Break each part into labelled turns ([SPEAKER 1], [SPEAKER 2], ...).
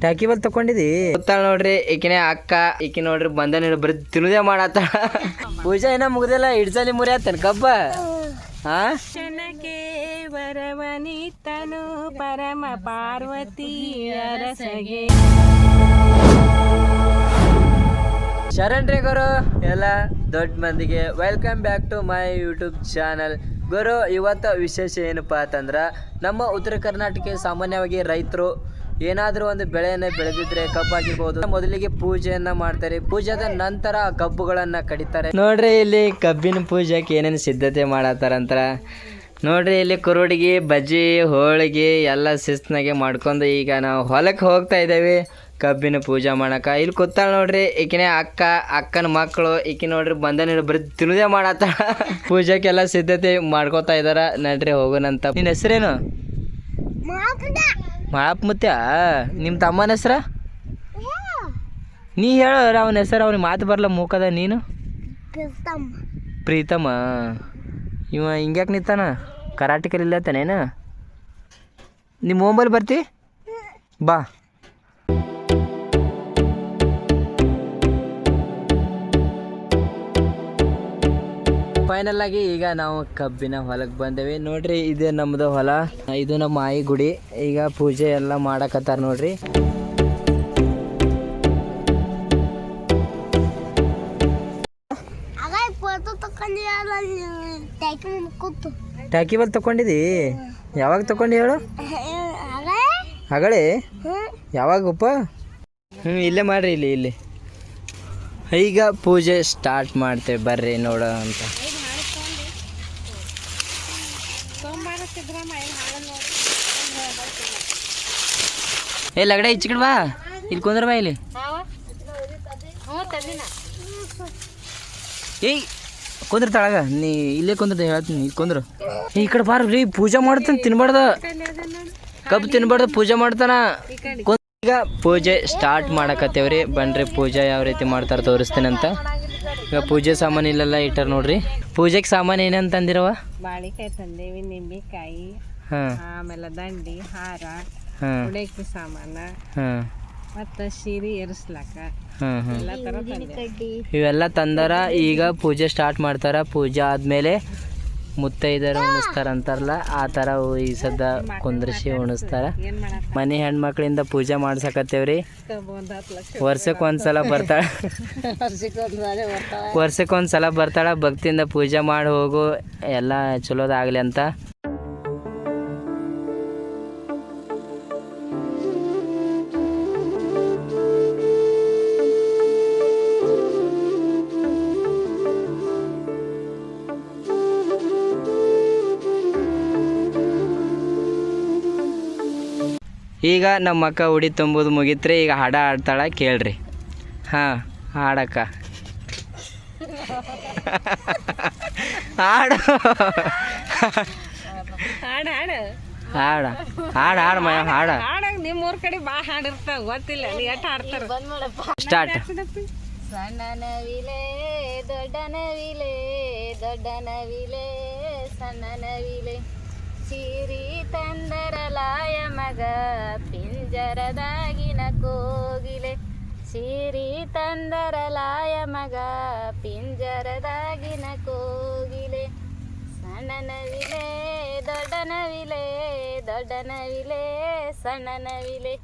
[SPEAKER 1] Tank ಬಲ್ ತಕೊಂಡಿದಿ ಗೊತ್ತಾಳ ನೋಡ್ರಿ ಈಕಿನೇ ಅಕ್ಕ ಈಕಿ ನೋಡ್ರಿ ಬಂದ ಬರೀ ತಿನ್ನುದೇ ಮಾಡತ್ತ ಪೂಜಾ ಏನ ಮುಗ್ದಿಲ್ಲ ಇಡ್ಸಲಿ ಮುರಿ ಆತನ ಕಬ್ಬ. ಹಾ
[SPEAKER 2] ವರವನಿತನು ಪರಮ ಪಾರ್ವತಿ ಅರಸಗೆ
[SPEAKER 1] ಶರಣ್ರಿ ಗುರು. ಎಲ್ಲ ದೊಡ್ಡ ಮಂದಿಗೆ welcome back to my YouTube channel ಗುರು, ಇವತ್ತು ವಿಶೇಷ ಏನಪ್ಪ ಅಂತಂದ್ರೆ, ನಮ್ಮ ಉತ್ತರ ಕರ್ನಾಟಕ ಸಾಮಾನ್ಯವಾಗಿ ರೈತರು ಏನಾದರೂ ಒಂದು ಬೆಳೆಯನ್ನು ಬೆಳೆದಿದ್ರೆ ಕಬ್ಬಾಗಿರ್ಬೋದು ಮೊದಲಿಗೆ ಪೂಜೆಯನ್ನ ಮಾಡ್ತಾರೆ. ಪೂಜಾದ ನಂತರ ಕಬ್ಬುಗಳನ್ನು ಕಡಿತಾರೆ. ನೋಡ್ರಿ ಇಲ್ಲಿ ಕಬ್ಬಿನ ಪೂಜೆಗೆ ಏನೇನು ಸಿದ್ಧತೆ ಮಾಡತ್ತಾರಂತ ನೋಡ್ರಿ ಇಲ್ಲಿ ಕುರುಡಿಗೆ, ಬಜ್ಜಿ, ಹೋಳಿಗೆ ಎಲ್ಲ ಶಿಸ್ತಿನಾಗೆ ಮಾಡ್ಕೊಂಡು ಈಗ ನಾವು ಹೊಲಕ್ಕೆ ಹೋಗ್ತಾ ಇದ್ದೇವೆ. ಕಬ್ಬಿನ ಪೂಜೆ ಮಾಡಕ. ಇಲ್ಲಿ ಕೂತಾಳ ನೋಡ್ರಿ ಈಕಿನೇ ಅಕ್ಕ ಅಕ್ಕನ ಮಕ್ಕಳು ಈಕಿ ನೋಡ್ರಿ ಬಂದ ಬರೀ ತಿನ್ನುದೇ ಮಾಡತ್ತ ಪೂಜಾಕೆಲ್ಲ ಸಿದ್ಧತೆ ಮಾಡ್ಕೋತಾ ಇದಾರ. ನಡ್ರಿ ಹೋಗೋಣಂತ ನಿನ್ನ ಹೆಸರೇನು? ಮಾಪ್ ಮುತ್ಯ ನಿಮ್ಮ ತಮ್ಮನ ಹೆಸ್ರ? ನೀ ಹೇಳ ಅವನ ಹೆಸರು ಅವ್ನಿಗೆ ಮಾತು ಬರಲ್ಲ ಮೂಕದ ನೀನು? ಪ್ರೀತಮ ಇವ ಹಿಂಗ್ಯಾಕೆ ನಿಂತಾನ? ಕರಾಟೆ ತಾನೇನ ನಿಮ್ಮ ಮೊಬೈಲ್ ಬರ್ತಿ? ಬಾ. ಫೈನಲ್ ಆಗಿ ಈಗ ನಾವು ಕಬ್ಬಿನ ಹೊಲಕ್ಕೆ ಬಂದೇವಿ. ನೋಡ್ರಿ ಇದು ನಮ್ದು ಹೊಲ ಇದು ನಮ್ಮ ಮಾಯಿ ಗುಡಿ. ಈಗ ಪೂಜೆ ಎಲ್ಲ ಮಾಡಕತ್ತಾರ ನೋಡ್ರಿ. ಟ್ಯಾಕಿ ಬಲ್ ತಕೊಂಡಿದಿ ಯಾವಾಗ ತಕೊಂಡಿ ಹೇಳು? ಹಗಳೆ ಯಾವಾಗಪ್ಪ ಹ್ಞೂ ಇಲ್ಲೇ ಮಾಡ್ರಿ ಇಲ್ಲಿ ಇಲ್ಲಿ. ಈಗ ಪೂಜೆ ಸ್ಟಾರ್ಟ್ ಮಾಡ್ತೇವೆ. ಬರ್ರಿ ನೋಡೋ ಅಂತ. ಏ ಲಗಡೆ ಇಚ್ಚಿಕಡ ಬಾ ಇಲ್ಲಿ ಕುಂದ್ರ ಬಾ ಇಲ್ಲಿ ಏಯ್ ಕುಂದ್ರ ತಳಗ ನೀ ಇಲ್ಲೇ ಕುಂದ್ರದ ಹೇಳ್ತೀನಿ ಇಲ್ಲಿ ಕುಂದ್ರು ಈ ಕಡೆ ಬಾರ ರೀ ಪೂಜೆ ಮಾಡ್ತಾನೆ ತಿನ್ಬಾರ್ದ ಕಬ್ಬು ತಿನ್ಬಾರ್ದ ಪೂಜೆ ಮಾಡ್ತಾನ ಈಗ ಪೂಜೆ ಸ್ಟಾರ್ಟ್ ಮಾಡಕತ್ತೇವ್ರಿ ಬನ್ರಿ ಪೂಜೆ ಯಾವ ರೀತಿ ಮಾಡ್ತಾರ ತೋರಿಸ್ತೀನಂತ ಈಗ ಪೂಜೆ ಸಾಮಾನು ಇಲ್ಲೆಲ್ಲ ಇಟ್ಟಾರ ನೋಡ್ರಿ. ಪೂಜೆಗೆ ಸಾಮಾನು ಏನಂತ ತಂದಿರವ?
[SPEAKER 2] ಬಾಳಿಕಾಯಿ ತಂದೇವಿ ನಿಂಬೆಕಾಯಿ
[SPEAKER 1] ಹಾಂ.
[SPEAKER 2] ಆಮೇಲೆ ದಂಡಿ ಹಾರ ಉಡೇಕಿ ಸಾಮಾನ
[SPEAKER 1] ಹಾಂ.
[SPEAKER 2] ಮತ್ತ ಸೀರೆ ಎಲ್ಲ ತಂದೇವಿ
[SPEAKER 1] ಇವೆಲ್ಲ ತಂದಾರ ಈಗ ಪೂಜೆ ಸ್ಟಾರ್ಟ್ ಮಾಡ್ತಾರ. ಪೂಜೆ ಆದ್ಮೇಲೆ ಮುತ್ತೈದರ ಉಣಿಸ್ತಾರ ಅಂತಾರಲ್ಲ, ಆ ಥರ ಈ ಸದ್ದ ಕುಂದ್ರಿಸಿ ಉಣಿಸ್ತಾರ. ಮನೆ ಹೆಣ್ಮಕ್ಳಿಂದ ಪೂಜೆ ಮಾಡ್ಸಕತ್ತೇವ್ರಿ. ವರ್ಷಕ್ಕೆ ಒಂದ್ಸಲ ಬರ್ತಾಳ. ವರ್ಷಕ್ಕೆ ಒಂದ್ಸಲ ಬರ್ತಾಳ, ಭಕ್ತಿಯಿಂದ ಪೂಜೆ ಮಾಡಿ ಹೋಗು, ಎಲ್ಲ ಚಲೋದಾಗಲಿ ಅಂತ. ಈಗ ನಮ್ಮ ಅಕ್ಕ ಉಡಿ ತುಂಬೋದು ಮುಗಿತ್ರಿ ಈಗ ಹಾಡ ಹಾಡ್ತಾಳೆ ಕೇಳ್ರಿ. ಹಾಂ ಹಾಡಕ್ಕ. ಹಾಡು.
[SPEAKER 2] ಹಾಡ ಹಾಡ.
[SPEAKER 1] ಹಾಡ ಹಾಡು ಹಾಡು ಮಯ ಹಾಡ.
[SPEAKER 2] ಹಾಡಾಗ ನಿಮ್ಮ ಊರ್ ಕಡೆ ಬಾ ಹಾಡಿರ್ತಾವ ಗೊತ್ತಿಲ್ಲ ನೀ ಎಟ್ ಹಾಡ್ತಾರ.
[SPEAKER 1] ಸ್ಟಾರ್ಟ್
[SPEAKER 2] ಸಣ್ಣ ನವಿಲೆ ದೊಡ್ಡ ನವಿಲೆ ದೊಡ್ಡ ನವಿಲೆ ಸಣ್ಣ ನವಿಲೆ ಸೀರಿ ತಂದರಲಾಯ ಮಗ, ಪಿಂಜರದಾಗಿನ ಕೋಗಿಲೆ. ಸೀರಿ ತಂದರಲಾಯ ಮಗ, ಪಿಂಜರದಾಗಿನ ಕೋಗಿಲೆ. ಸಣ್ಣನವಿಲೆ ದೊಡ್ಡನವಿಲೆ ದೊಡ್ಡನವಿಲೆ ಸಣ್ಣನವಿಲೆ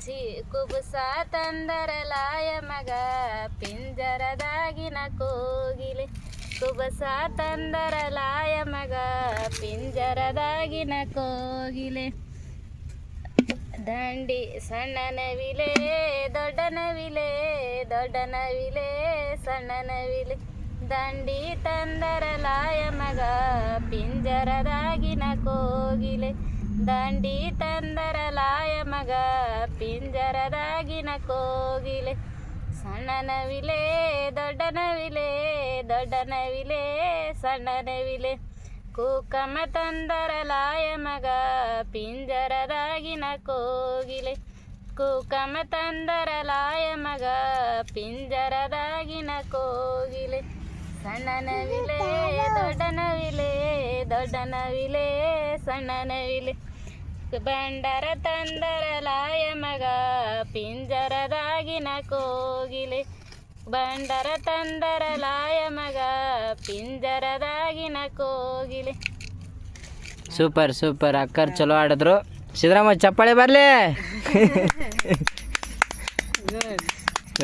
[SPEAKER 2] ಚಿ, ಕುಬುಸ ತಂದರಲಾಯ ಮಗ, ಪಿಂಜರದಾಗಿನ ಕೋಗಿಲೆ ತಂದರ ಲಾಯ ಮಗ, ಪಿಂಜರದಾಗಿನ ಕೋಗಿಲೆ. ದಂಡಿ ಸಣ್ಣನವಿಲೆ, ದೊಡ್ಡನವಿಲೆ ದೊಡ್ಡನವಿಲೆ, ಸಣ್ಣನವಿಲೆ. ದೊಡ್ಡ ತಂದರ ಲಾಯ ದಂಡಿ ಮಗ, ಪಿಂಜರದಾಗಿನ ಕೋಗಿಲೆ. ದಂಡಿ ತಂದರಲಾಯ ಮಗ, ಪಿಂಜರದಾಗಿನ ಕೋಗಿಲೆ. ಸಣ್ಣ ನವಿಲೆ ದೊಡ್ಡ ನವಿಲೆ ದೊಡ್ಡ ನವಿಲೆ ಸಣ್ಣ ನವಿಲೆ ಕೂಕಮ ತಂದರಲಾಯ ಮಗ ಪಿಂಜರದಾಗಿನ ಕೋಗಿಲೆ. ಕೂಕಮ ತಂದರಲಾಯ ಮಗ ಪಿಂಜರದಾಗಿನ ಕೋಗಿಲೆ. ಸಣ್ಣ ನವಿಲೆ ದೊಡ್ಡ ನವಿಲೆ ಬಂಡರ ತಂದರ ಲಾಯ ಮಗ ಪಿಂಜರದಾಗಿನ ಕೋಗಿಲೆ. ಬಂಡರ ತಂದರ ಲಾಯ ಮಗ ಪಿಂಜರದಾಗಿನ ಕೋಗಿಲೆ.
[SPEAKER 1] Super super. ಅಕ್ಕರ್ ಚಲೋ ಆಡಿದ್ರು. ಸಿದ್ದರಾಮಯ್ಯ ಚಪ್ಪಾಳೆ ಬರಲಿ.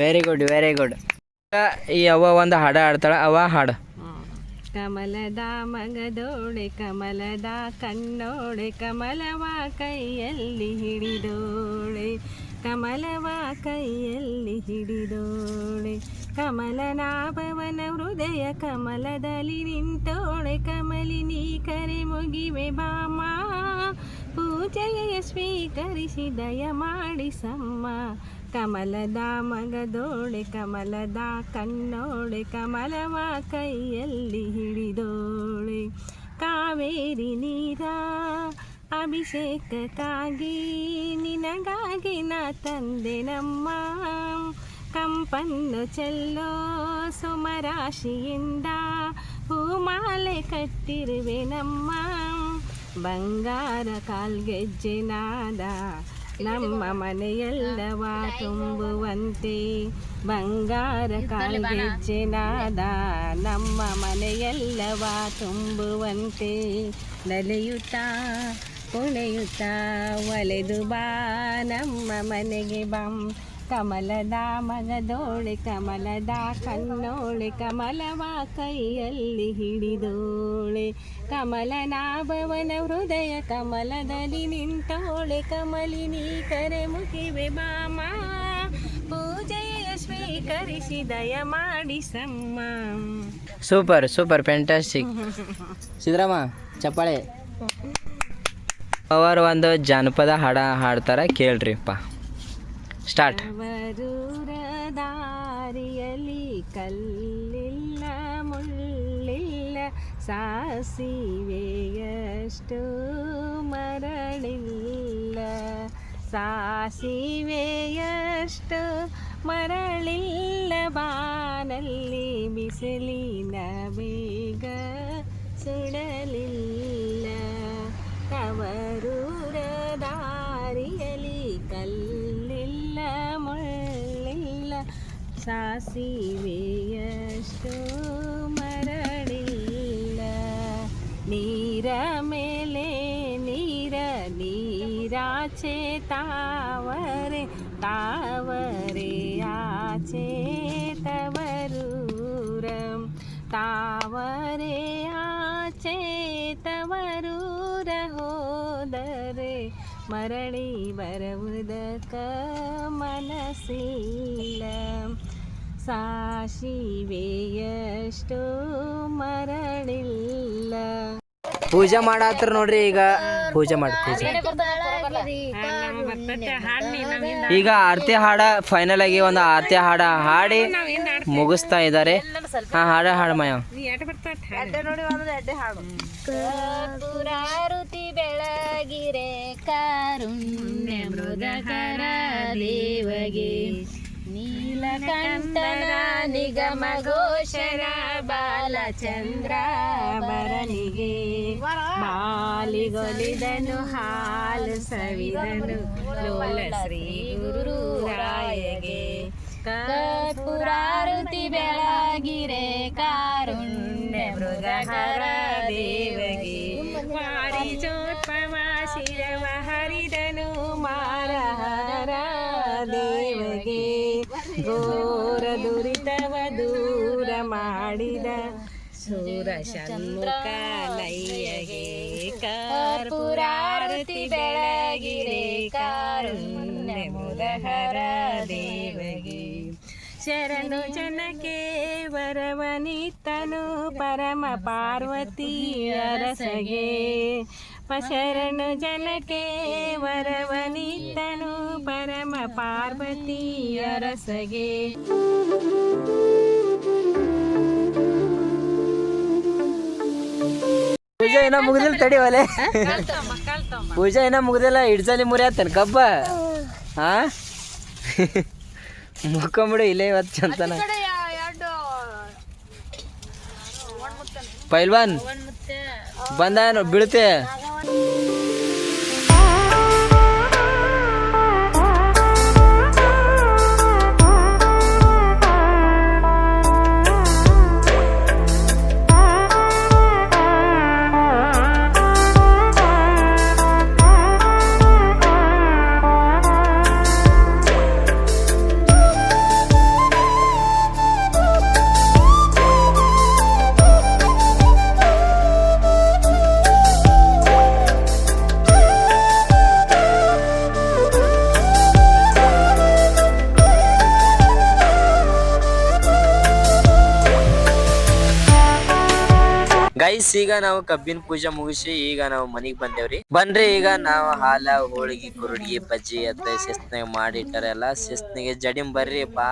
[SPEAKER 1] ವೆರಿ ಗುಡ್ ವೆರಿ ಗುಡ್ ಈ ಅವ ಒಂದು ಹಾಡು ಹಾಡ್ತಾಳೆ. ಅವ ಹಾಡು.
[SPEAKER 3] ಕಮಲದ ಮಗದೋಳೆ ಕಮಲದ ಕಣ್ಣೋಳೆ ಕಮಲವ ಕೈಯಲ್ಲಿ ಹಿಡಿದೋಳೆ ಕಮಲವ ಕೈಯಲ್ಲಿ ಹಿಡಿದೋಳೆ ಕಮಲನಾಭವನ ಹೃದಯ ಕಮಲದಲ್ಲಿ ನಿಂತೋಳೆ ಕಮಲಿನಿ ಕರೆ ಮುಗಿವೆ ಬಾಮ, ಪೂಜೆಯ ಸ್ವೀಕರಿಸಿ ದಯ ಮಾಡಿಸಮ್ಮ ಕಮಲದ ಮಗದೋಳೆ ಕಮಲದ ಕಣ್ಣೋಳೆ ಕಮಲವ ಕೈಯಲ್ಲಿ ಹಿಡಿದೋಳೆ ಕಾವೇರಿ ನೀರ ಅಭಿಷೇಕಕ್ಕಾಗಿ ನಿನಗಾಗಿ ನಾ ತಂದೆ ನಮ್ಮ. ಕಂಪನ್ನು ಚೆಲ್ಲೋ ಸುಮರಾಶಿಯಿಂದ ಹೂಮಾಲೆ ಕಟ್ಟಿರುವೆ ನಮ್ಮ. ಬಂಗಾರ ಕಾಲ್ಗೆಜ್ಜೆ ನಾದ ನಮ್ಮ ಮನೆಯೆಲ್ಲವ ತುಂಬುವಂತೆ ಬಂಗಾರ ಕಾಲ್ಗೆಜ್ಜೆ ನಾದ? ನಮ್ಮ ಮನೆಯೆಲ್ಲವ ತುಂಬುವಂತೆ? ನಲಿಯುತ್ತಾ, ಕುಣಿಯುತ್ತಾ, ಒಲೆದು ಬಾ. ನಮ್ಮ ಮನೆಗೆ ಬಂ. ಕಮಲದ ಮಗದೋಳೆ ಕಮಲದ ಕಣ್ಣೋಳೆ ಕಮಲವ ಕೈಯಲ್ಲಿ ಹಿಡಿದೋಳೆ. ಕಮಲನಾಭವನ ಹೃದಯ ಕಮಲದಲ್ಲಿ ನಿಂತೋಳೆ ಕಮಲಿನಿ ಕರೆ ಮುಗಿವೆ ಬಾಮ ಪೂಜೆಯ ಸ್ವೀಕರಿಸಿ ದಯ ಮಾಡಿಸಮ್ಮ
[SPEAKER 1] ಸೂಪರ್ ಸೂಪರ್ ಫ್ಯಾಂಟಾಸ್ಟಿಕ್ ಸಿದ್ದರಾಮ ಚಪ್ಪಾಳೆ. ಅವರು ಒಂದು ಜಾನಪದ ಹಾಡ ಹಾಡ್ತಾರೆ ಕೇಳ್ರಿಪ್ಪ. ಸ್ಟಾರ್ಟ್
[SPEAKER 3] ಅವರೂರ ದಾರಿಯಲ್ಲಿ ಕಲ್ಲಿಲ್ಲ ಮುಳ್ಳಿಲ್ಲ ಸಾಸಿವೆಯಷ್ಟು ಮರಳಿಲ್ಲ ಸಾಸಿವೆಯಷ್ಟು ಮರಳಿಲ್ಲ ಬಾನಲ್ಲಿ ಬಿಸಿಲಿನ ಬೇಗ ಸುಡಲಿಲ್ಲ ತವರೂರ ಸಾಸಿವೆಯಷ್ಟು ಮರಳಿಲ್ಲ ನೀರ ಮೇಲೆ ನೀರ ನೀರಾಚೆ ತಾವರೆ ತಾವರೆ ಆಚೆ ತವರೂರ ತಾವರೆ ಆಚೆ ತವರೂರ ಹೋದರೆ ಮರಳಿ ಬರುವುದಕ್ಕ ಮನಸ್ಸಿಲ್ಲ ಸಾಶಿವೆಯಷ್ಟು ಮರಳಿಲ್ಲ.
[SPEAKER 1] ಪೂಜೆ ಮಾಡಾತ್ರ ನೋಡ್ರಿ ಈಗ. ಪೂಜೆ ಮಾಡಿ ಪೂಜೆ ಈಗ ಆರತಿ ಹಾಡ ಫೈನಲ್ ಆಗಿ ಒಂದು ಆರತಿ ಹಾಡ ಹಾಡಿ ಮುಗಿಸ್ತಾ ಇದ್ದಾರೆ ಹಾ ಹಾಡ ಹಾಡ ಮಯ.
[SPEAKER 2] ಕರ್ಪುರಾರುತಿ ಬೆಳಗಿರೆ ಕಾರುಣ್ಯ ಮೃಗಕರ ದೇವಗೆ. ನೀಲಕಂಠನ ನಿಗಮ ಘೋಷರ ಬಾಲಚಂದ್ರ
[SPEAKER 3] ಬರನಿಗೆ. ಬಾಲಿಗೊಲಿದನು ಹಾಲು ಸವಿದನು ಲೋಲ ಶ್ರೀ ಗುರು ರಾಯಗೆ.
[SPEAKER 2] ಕರ್ಪುರಾರುತಿ ಬೆಳಗಿರೆ ಕಾರುಣ್ಯ ಮೃಗಕರ
[SPEAKER 3] ಸೂರ ಷಣ್ಮುಖ ನಯ್ಯಗೆ ಕರ್ಪುರಾರತಿ ಬೆಳಗಿರೆ ಕಾರುಣ್ಯ ಮುದಹರ ದೇವಗೆ. ಶರಣು ಜನಕ್ಕೆ ವರವನಿತನು ಪರಮ ಪಾರ್ವತಿ ಅರಸಗೆ ಶರಣು ಜನಕ್ಕೆ ವರವನಿತನು ಪರಮ ಪಾರ್ವತಿ ಅರಸಗೆ
[SPEAKER 1] ಪೂಜೆ ಏನ ಮುಗ್ದಿಲ್ಲ ತಡಿ ಒಲೆ. ಪೂಜೆ ಏನೋ ಮುಗ್ದಿಲ್ಲ ಇಡ್ಸಲಿ ಮುರಿ ಆತನ ಕಬ್ಬ. ಹಾ ಮುಕ್ಕೊಂಬಿಡು ಇಲ್ಲೇ ಇವತ್ತು ಚಂತನ. ಪೈಲ್ವಾನ್ ಬಂದ ಬೀಳ್ತೆ. ಫ್ರೆಂಡ್ಸ್ ಈಗ ನಾವು ಕಬ್ಬಿನ ಪೂಜೆ ಮುಗಿಸಿ ಈಗ ನಾವು ಮನಿಗ್ ಬಂದೇವ್ರಿ. ಬಂದ್ರೆ ಈಗ ನಾವು ಹಾಲ, ಹೋಳಿಗೆ ಕುರುಡಿಗೆ ಬಜ್ಜಿ ಅತ್ತ ಶಿಸ್ತ್ನಾಗ ಮಾಡಿಟ್ಟಾರ ಎಲ್ಲ. ಶಿಸ್ತ್ನಿಗೆ ಜಡಿಮ್ ಬರ್ರಿ ಪಾ